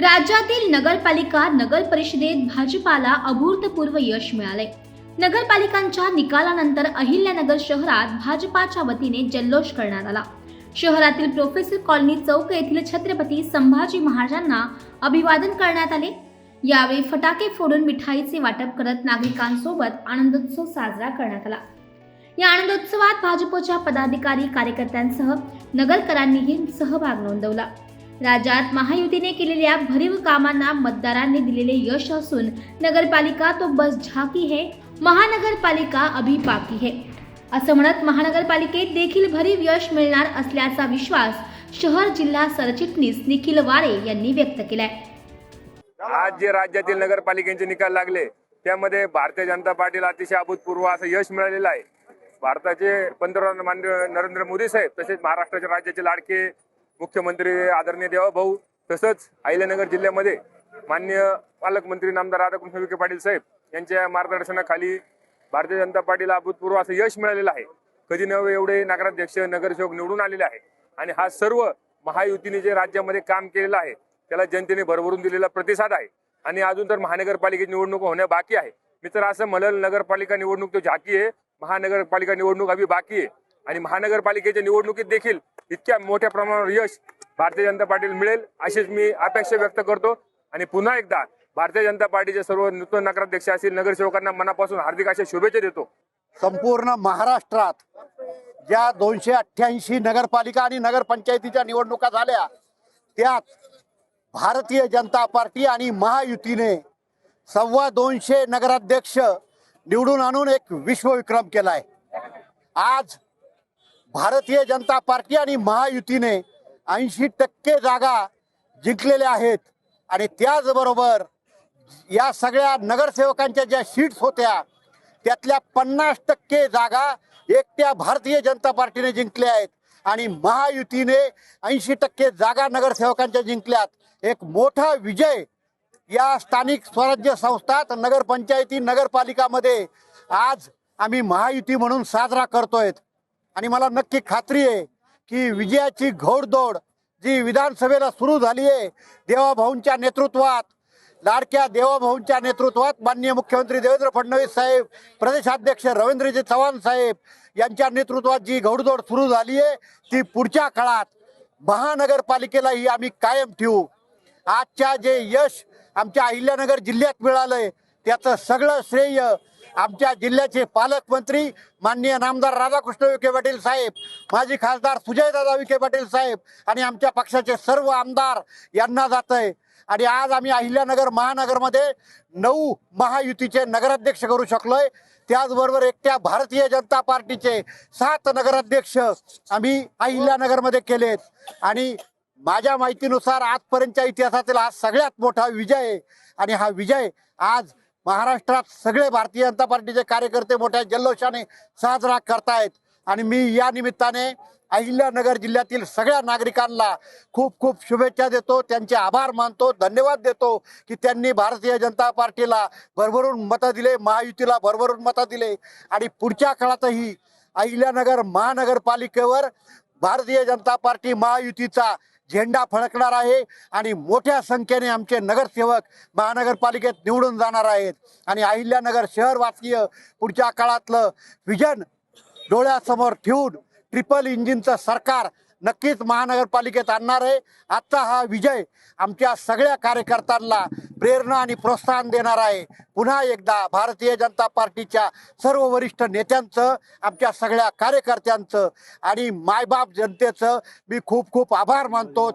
राज्यातील नगरपालिका नगर परिषदेत भाजपाला अभूतपूर्व यश मिळाले नगरपालिकांच्या निकालानंतर अहिल्यानगर शहरात भाजपाच्या वतीने जल्लोष करण्यात आला. शहरातील प्रोफेसर कॉलनी चौक येथील छत्रपती संभाजी महाराजांना अभिवादन करण्यात आले. यावेळी फटाके फोडून मिठाईचे वाटप करत नागरिकांसोबत आनंदोत्सव साजरा करण्यात आला. या आनंदोत्सवात भाजपच्या पदाधिकारी कार्यकर्त्यांसह नगरकरांनीही सहभाग नोंदवला. राज्यात महायुतीने केलेल्या भरीव कामांना मतदारांनी दिलेले यश असून नगरपालिका तो बस झाकी है महानगरपालिका अभी बाकी है. असं म्हणत महानगरपालिकेत देखील भरीव यश मिळणार असल्याचा विश्वास शहर जिल्हा सरचिटणीस निखिल वारे यांनी व्यक्त केलाय. आज जे राज्यातील नगरपालिकेचे निकाल लागले त्यामध्ये भारतीय जनता पार्टीला अतिशय अभूतपूर्व असं यश मिळालेलं आहे. भारताचे पंतप्रधान माननीय नरेंद्र मोदी साहेब तसेच महाराष्ट्राच्या राज्याचे लाडके मुख्यमंत्री आदरणीय देवाभाऊ तसंच अहिल्यानगर जिल्ह्यामध्ये मान्य पालकमंत्री नामदार राधाकृष्ण विखे पाटील साहेब यांच्या मार्गदर्शनाखाली भारतीय जनता पार्टीला अभूतपूर्व असं यश मिळालेलं आहे. कधी नव्हे एवढे नगराध्यक्ष नगरसेवक निवडून आलेले आहे आणि हा सर्व महायुतीने जे राज्यामध्ये काम केलेलं आहे त्याला जनतेने भरभरून दिलेला प्रतिसाद आहे. आणि अजून तर महानगरपालिकेची निवडणूक होण्या बाकी आहे. मी तर असं म्हणेल नगरपालिका निवडणूक तो झाकी आहे. महानगरपालिका निवडणूक अभी बाकी आहे. आणि महानगरपालिकेच्या निवडणुकीत देखील इतक्या मोठ्या प्रमाणावर यश भारतीय जनता पार्टीला मिळेल अशीच मी अपेक्षा व्यक्त करतो. आणि पुन्हा एकदा भारतीय जनता पार्टीचे सर्व नूतन नगराध्यक्ष असतील नगरसेवकांना मनापासून हार्दिक अशा शुभेच्छा देतो. संपूर्ण महाराष्ट्रात ज्या दोनशे अठ्ठ्याऐंशी नगरपालिका आणि नगरपंचायतीच्या निवडणुका झाल्या त्यात भारतीय जनता पार्टी आणि महायुतीने सव्वा दोनशे नगराध्यक्ष निवडून आणून एक विश्वविक्रम केलाय. आज भारतीय जनता पार्टी आणि महायुतीने ऐंशी टक्के जागा जिंकलेल्या आहेत. आणि त्याचबरोबर या सगळ्या नगरसेवकांच्या ज्या सीट्स होत्या त्यातल्या पन्नास टक्के जागा एकट्या भारतीय जनता पार्टीने जिंकल्या आहेत. आणि महायुतीने ऐंशी टक्के जागा नगरसेवकांच्या जिंकल्यात. एक मोठा विजय या स्थानिक स्वराज्य संस्थात नगरपंचायती नगरपालिकामध्ये आज आम्ही महायुती म्हणून साजरा करतोय. आणि मला नक्की खात्री आहे की विजयाची घोडदौड जी विधानसभेला सुरू झाली आहे देवाभाऊंच्या नेतृत्वात लाडक्या देवाभाऊंच्या नेतृत्वात माननीय मुख्यमंत्री देवेंद्र फडणवीस साहेब प्रदेशाध्यक्ष रवींद्रजी चव्हाण साहेब यांच्या नेतृत्वात जी घोडदौड सुरू झाली आहे ती पुढच्या काळात महानगरपालिकेलाही आम्ही कायम ठेवू. आजच्या जे यश आमच्या अहिल्यानगर जिल्ह्यात मिळालंय त्याचं सगळं श्रेय आमच्या जिल्ह्याचे पालकमंत्री माननीय नामदार राधाकृष्ण विखे पाटील साहेब माजी खासदार सुजयदादा विखे पाटील साहेब आणि आमच्या पक्षाचे सर्व आमदार यांना जात आहे आणि आज आम्ही अहिल्यानगर महानगरमध्ये नऊ महायुतीचे नगराध्यक्ष करू शकलोय. त्याचबरोबर एकट्या भारतीय जनता पार्टीचे सात नगराध्यक्ष आम्ही अहिल्यानगरमध्ये केलेत. आणि माझ्या माहितीनुसार आजपर्यंतच्या इतिहासातील हा सगळ्यात मोठा विजय आहे. आणि हा विजय आज महाराष्ट्रात सगळे भारतीय जनता पार्टीचे कार्यकर्ते मोठ्या जल्लोषाने साजरा करतायत. आणि मी या निमित्ताने अहिल्यानगर जिल्ह्यातील सगळ्या नागरिकांना खूप खूप शुभेच्छा देतो. त्यांचे आभार मानतो धन्यवाद देतो की त्यांनी भारतीय जनता पार्टीला भरभरून मतं दिले महायुतीला भरभरून मतं दिले. आणि पुढच्या काळातही अहिल्यानगर महानगरपालिकेवर भारतीय जनता पार्टी महायुतीचा झेंडा फडकणार आहे आणि मोठ्या संख्येने आमचे नगरसेवक महानगरपालिकेत निवडून जाणार आहेत. आणि अहिल्यानगर शहरवासीय पुढच्या काळातलं विजन डोळ्यासमोर ठेवून ट्रिपल इंजिनचं सरकार नक्कीच महानगरपालिकेत आणणार आहे. आजचा हा विजय आमच्या सगळ्या कार्यकर्त्यांना प्रेरणा आणि प्रोत्साहन देणार आहे. पुन्हा एकदा भारतीय जनता पार्टीच्या सर्व वरिष्ठ नेत्यांचं आमच्या सगळ्या कार्यकर्त्यांचं आणि मायबाप जनतेचं मी खूप खूप आभार मानतो.